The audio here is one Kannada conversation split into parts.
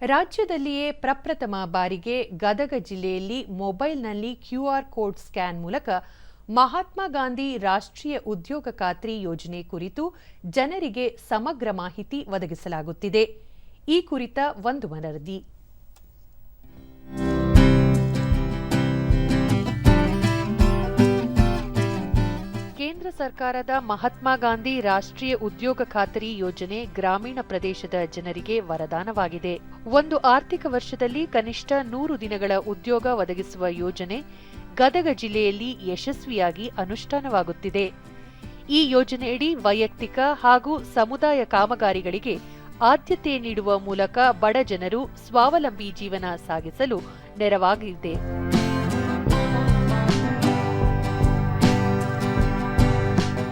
ರಾಜ್ಯದಲ್ಲಿಯೇ ಪ್ರಪ್ರಥಮ ಬಾರಿಗೆ ಗದಗ ಜಿಲ್ಲೆಯಲ್ಲಿ ಮೊಬೈಲ್ನಲ್ಲಿ ಕ್ಯೂಆರ್ ಕೋಡ್ ಸ್ಕ್ಯಾನ್ ಮೂಲಕ ಮಹಾತ್ಮ ಗಾಂಧಿ ರಾಷ್ಟ್ರೀಯ ಉದ್ಯೋಗ ಖಾತ್ರಿ ಯೋಜನೆ ಕುರಿತು ಜನರಿಗೆ ಸಮಗ್ರ ಮಾಹಿತಿ ಒದಗಿಸಲಾಗುತ್ತಿದೆ. ಈ ಕುರಿತ ಒಂದು ವರದಿ. ಕೇಂದ್ರ ಸರ್ಕಾರದ ಮಹಾತ್ಮ ಗಾಂಧಿ ರಾಷ್ಟ್ರೀಯ ಉದ್ಯೋಗ ಖಾತರಿ ಯೋಜನೆ ಗ್ರಾಮೀಣ ಪ್ರದೇಶದ ಜನರಿಗೆ ವರದಾನವಾಗಿದೆ. ಒಂದು ಆರ್ಥಿಕ ವರ್ಷದಲ್ಲಿ ಕನಿಷ್ಠ ನೂರು ದಿನಗಳ ಉದ್ಯೋಗ ಒದಗಿಸುವ ಯೋಜನೆ ಗದಗ ಜಿಲ್ಲೆಯಲ್ಲಿ ಯಶಸ್ವಿಯಾಗಿ ಅನುಷ್ಠಾನವಾಗುತ್ತಿದೆ. ಈ ಯೋಜನೆಯಡಿ ವೈಯಕ್ತಿಕ ಹಾಗೂ ಸಮುದಾಯ ಕಾಮಗಾರಿಗಳಿಗೆ ಆದ್ಯತೆ ನೀಡುವ ಮೂಲಕ ಬಡ ಜನರು ಸ್ವಾವಲಂಬಿ ಜೀವನ ಸಾಗಿಸಲು ನೆರವಾಗಲಿದೆ.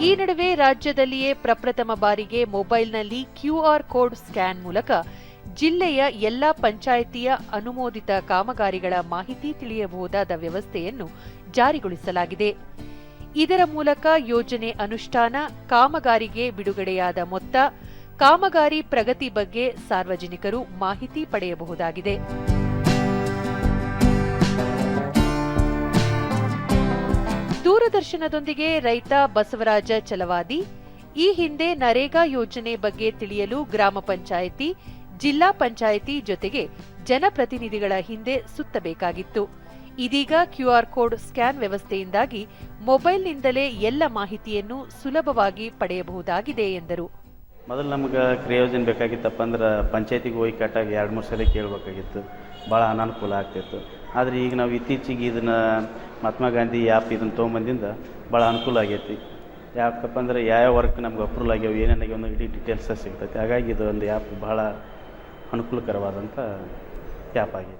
ಈ ನಡುವೆ ರಾಜ್ಯದಲ್ಲಿಯೇ ಪ್ರಪ್ರಥಮ ಬಾರಿಗೆ ಮೊಬೈಲ್ನಲ್ಲಿ ಕ್ಯೂಆರ್ ಕೋಡ್ ಸ್ಕ್ಯಾನ್ ಮೂಲಕ ಜಿಲ್ಲೆಯ ಎಲ್ಲಾ ಪಂಚಾಯಿತಿಯ ಅನುಮೋದಿತ ಕಾಮಗಾರಿಗಳ ಮಾಹಿತಿ ತಿಳಿಯಬಹುದಾದ ವ್ಯವಸ್ಥೆಯನ್ನು ಜಾರಿಗೊಳಿಸಲಾಗಿದೆ. ಇದರ ಮೂಲಕ ಯೋಜನೆ ಅನುಷ್ಠಾನ, ಕಾಮಗಾರಿಗೆ ಬಿಡುಗಡೆಯಾದ ಮೊತ್ತ, ಕಾಮಗಾರಿ ಪ್ರಗತಿ ಬಗ್ಗೆ ಸಾರ್ವಜನಿಕರು ಮಾಹಿತಿ ಪಡೆಯಬಹುದಾಗಿದೆ. ದೂರದರ್ಶನದೊಂದಿಗೆ ರೈತ ಬಸವರಾಜ ಚಲವಾದಿ. ಈ ಹಿಂದೆ ನರೇಗಾ ಯೋಜನೆ ಬಗ್ಗೆ ತಿಳಿಯಲು ಗ್ರಾಮ ಪಂಚಾಯಿತಿ, ಜಿಲ್ಲಾ ಪಂಚಾಯಿತಿ ಜೊತೆಗೆ ಜನಪ್ರತಿನಿಧಿಗಳ ಹಿಂದೆ ಸುತ್ತಬೇಕಾಗಿತ್ತು. ಇದೀಗ ಕ್ಯೂಆರ್ ಕೋಡ್ ಸ್ಕ್ಯಾನ್ ವ್ಯವಸ್ಥೆಯಿಂದಾಗಿ ಮೊಬೈಲ್ನಿಂದಲೇ ಎಲ್ಲ ಮಾಹಿತಿಯನ್ನು ಸುಲಭವಾಗಿ ಪಡೆಯಬಹುದಾಗಿದೆ ಎಂದರು. ಮೊದಲು ನಮ್ಗೆ ಕ್ರಿಯೋಜನ್ ಬೇಕಾಗಿತ್ತಪ್ಪ ಅಂದ್ರೆ ಪಂಚಾಯತಿಗೆ ಹೋಗಿ ಕಟ್ಟಾಗಿ ಎರಡು ಮೂರು ಸಲ ಕೇಳಬೇಕಾಗಿತ್ತು. ಭಾಳ ಅನಾನುಕೂಲ ಆಗ್ತಿತ್ತು. ಆದರೆ ಈಗ ನಾವು ಇತ್ತೀಚೆಗೆ ಇದನ್ನು ಮಹಾತ್ಮ ಗಾಂಧಿ ಆ್ಯಪ್ ಇದನ್ನು ತೊಗೊಂಬಂದಿಂದ ಭಾಳ ಅನುಕೂಲ ಆಗೈತಿ. ಯಾಕಪ್ಪ ಅಂದ್ರೆ ಯಾವ ವರ್ಕ್ ನಮ್ಗೆ ಅಪ್ರೂವಲ್ ಆಗ್ಯಾವ ಏನೇನಾಗಿ ಒಂದು ಇಡೀ ಡೀಟೇಲ್ಸ ಸಿಗ್ತೈತೆ. ಹಾಗಾಗಿ ಇದು ಒಂದು ಆ್ಯಪ್ ಭಾಳ ಅನುಕೂಲಕರವಾದಂಥ ಆ್ಯಪ್ ಆಗಿದೆ.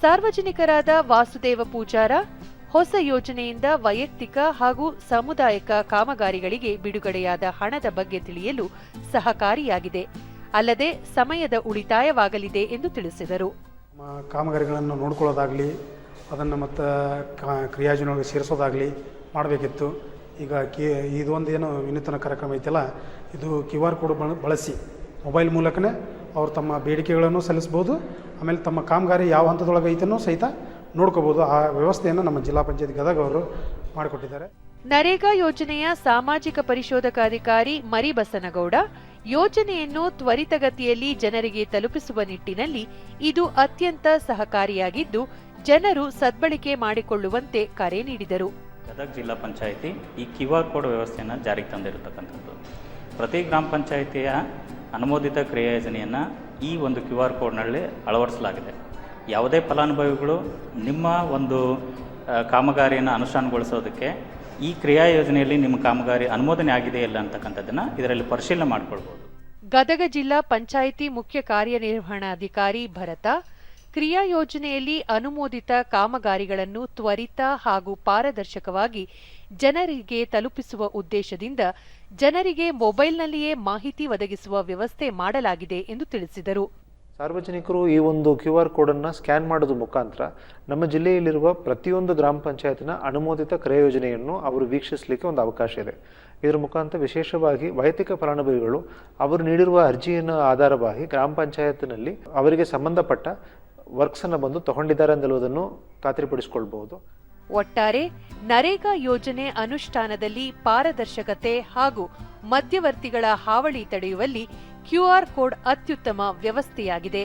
ಸಾರ್ವಜನಿಕರಾದ ವಾಸುದೇವ ಪೂಜಾರ ಹೊಸ ಯೋಜನೆಯಿಂದ ವೈಯಕ್ತಿಕ ಹಾಗೂ ಸಾಮುದಾಯಿಕ ಕಾಮಗಾರಿಗಳಿಗೆ ಬಿಡುಗಡೆಯಾದ ಹಣದ ಬಗ್ಗೆ ತಿಳಿಯಲು ಸಹಕಾರಿಯಾಗಿದೆ. ಅಲ್ಲದೆ ಸಮಯದ ಉಳಿತಾಯವಾಗಲಿದೆ ಎಂದು ತಿಳಿಸಿದರು. ಕಾಮಗಾರಿಗಳನ್ನು ನೋಡ್ಕೊಳ್ಳೋದಾಗಲಿ, ಅದನ್ನು ಮತ್ತು ಕ್ರಿಯಾಜನೊಳಗೆ ಸೇರಿಸೋದಾಗಲಿ ಮಾಡಬೇಕಿತ್ತು. ಈಗ ಕಿ ಇದೊಂದು ಏನು ವಿನೂತನ ಕಾರ್ಯಕ್ರಮ ಐತಲ್ಲ, ಇದು ಕ್ಯೂ ಆರ್ ಕೋಡ್ ಬಳ- ಬಳಸಿ ಮೊಬೈಲ್ ಮೂಲಕನೇ ಅವರು ತಮ್ಮ ಬೇಡಿಕೆಗಳನ್ನು ಸಲ್ಲಿಸ್ಬೋದು, ಆಮೇಲೆ ತಮ್ಮ ಕಾಮಗಾರಿ ಯಾವ ಹಂತದೊಳಗೆ ಐತನೋ ಸಹಿತ ನೋಡ್ಕೋಬೋದು. ಆ ವ್ಯವಸ್ಥೆಯನ್ನು ನಮ್ಮ ಜಿಲ್ಲಾ ಪಂಚಾಯತ್ ಗದಗ ಅವರು ಮಾಡಿಕೊಟ್ಟಿದ್ದಾರೆ. ನರೇಗಾ ಯೋಜನೆಯ ಸಾಮಾಜಿಕ ಪರಿಶೋಧಕಾಧಿಕಾರಿ ಮರಿಬಸನಗೌಡ ಯೋಜನೆಯನ್ನು ತ್ವರಿತಗತಿಯಲ್ಲಿ ಜನರಿಗೆ ತಲುಪಿಸುವ ನಿಟ್ಟಿನಲ್ಲಿ ಇದು ಅತ್ಯಂತ ಸಹಕಾರಿಯಾಗಿದ್ದು ಜನರು ಸದ್ಬಳಕೆ ಮಾಡಿಕೊಳ್ಳುವಂತೆ ಕರೆ ನೀಡಿದರು. ಗದಗ ಜಿಲ್ಲಾ ಪಂಚಾಯಿತಿ ಈ ಕ್ಯೂ ಆರ್ ಕೋಡ್ ವ್ಯವಸ್ಥೆಯನ್ನು ಜಾರಿಗೆ ತಂದಿರತಕ್ಕಂಥದ್ದು. ಪ್ರತಿ ಗ್ರಾಮ ಪಂಚಾಯಿತಿಯ ಅನುಮೋದಿತ ಕ್ರಿಯಾ ಯೋಜನೆಯನ್ನು ಈ ಒಂದು ಕ್ಯೂ ಆರ್ ಕೋಡ್ನಲ್ಲಿ ಅಳವಡಿಸಲಾಗಿದೆ. ಯಾವುದೇ ಫಲಾನುಭವಿಗಳು ನಿಮ್ಮ ಒಂದು ಕಾಮಗಾರಿಯನ್ನು ಅನುಷ್ಠಾನಗೊಳಿಸೋದಕ್ಕೆ ಈ ಕ್ರಿಯಾ ಯೋಜನೆಯಲ್ಲಿ ನಿಮ್ಮ ಕಾಮಗಾರಿ ಅನುಮೋದನೆ ಆಗಿದೆ ಇಲ್ಲ ಅಂತಕ್ಕಂಥದ್ದನ್ನು ಇದರಲ್ಲಿ ಪರಿಶೀಲನೆ ಮಾಡಿಕೊಳ್ಬೋದು. ಗದಗ ಜಿಲ್ಲಾ ಪಂಚಾಯಿತಿ ಮುಖ್ಯ ಕಾರ್ಯನಿರ್ವಹಣಾಧಿಕಾರಿ ಭರತ, ಕ್ರಿಯಾ ಯೋಜನೆಯಲ್ಲಿ ಅನುಮೋದಿತ ಕಾಮಗಾರಿಗಳನ್ನು ತ್ವರಿತ ಹಾಗೂ ಪಾರದರ್ಶಕವಾಗಿ ಜನರಿಗೆ ತಲುಪಿಸುವ ಉದ್ದೇಶದಿಂದ ಜನರಿಗೆ ಮೊಬೈಲ್ನಲ್ಲಿಯೇ ಮಾಹಿತಿ ಒದಗಿಸುವ ವ್ಯವಸ್ಥೆ ಮಾಡಲಾಗಿದೆ ಎಂದು ತಿಳಿಸಿದರು. ಸಾರ್ವಜನಿಕರು ಈ ಒಂದು ಕ್ಯೂ ಆರ್ ಕೋಡನ್ನು ಸ್ಕ್ಯಾನ್ ಮಾಡೋದ್ರ ಮುಖಾಂತರ ನಮ್ಮ ಜಿಲ್ಲೆಯಲ್ಲಿರುವ ಪ್ರತಿಯೊಂದು ಗ್ರಾಮ ಪಂಚಾಯತ್ನ ಅನುಮೋದಿತ ಕ್ರಯಯೋಜನೆಯನ್ನು ಅವರು ವೀಕ್ಷಿಸಲಿಕ್ಕೆ ಒಂದು ಅವಕಾಶ ಇದೆ. ಇದರ ಮುಖಾಂತರ ವಿಶೇಷವಾಗಿ ವೈಯಕ್ತಿಕ ಫಲಾನುಭವಿಗಳು ಅವರು ನೀಡಿರುವ ಅರ್ಜಿಯನ್ನು ಆಧಾರವಾಗಿ ಗ್ರಾಮ ಪಂಚಾಯತ್ನಲ್ಲಿ ಅವರಿಗೆ ಸಂಬಂಧಪಟ್ಟ ವರ್ಕ್ಸನ್ನು ಬಂದು ತಗೊಂಡಿದ್ದಾರೆ ಎಂದೆಲ್ಲುವುದನ್ನು ಖಾತ್ರಿಪಡಿಸಿಕೊಳ್ಬಹುದು. ಒಟ್ಟಾರೆ ನರೇಗಾ ಯೋಜನೆ ಅನುಷ್ಠಾನದಲ್ಲಿ ಪಾರದರ್ಶಕತೆ ಹಾಗೂ ಮಧ್ಯವರ್ತಿಗಳ ಹಾವಳಿ ತಡೆಯುವಲ್ಲಿ ಕ್ಯೂಆರ್ ಕೋಡ್ ಅತ್ಯುತ್ತಮ ವ್ಯವಸ್ಥೆಯಾಗಿದೆ.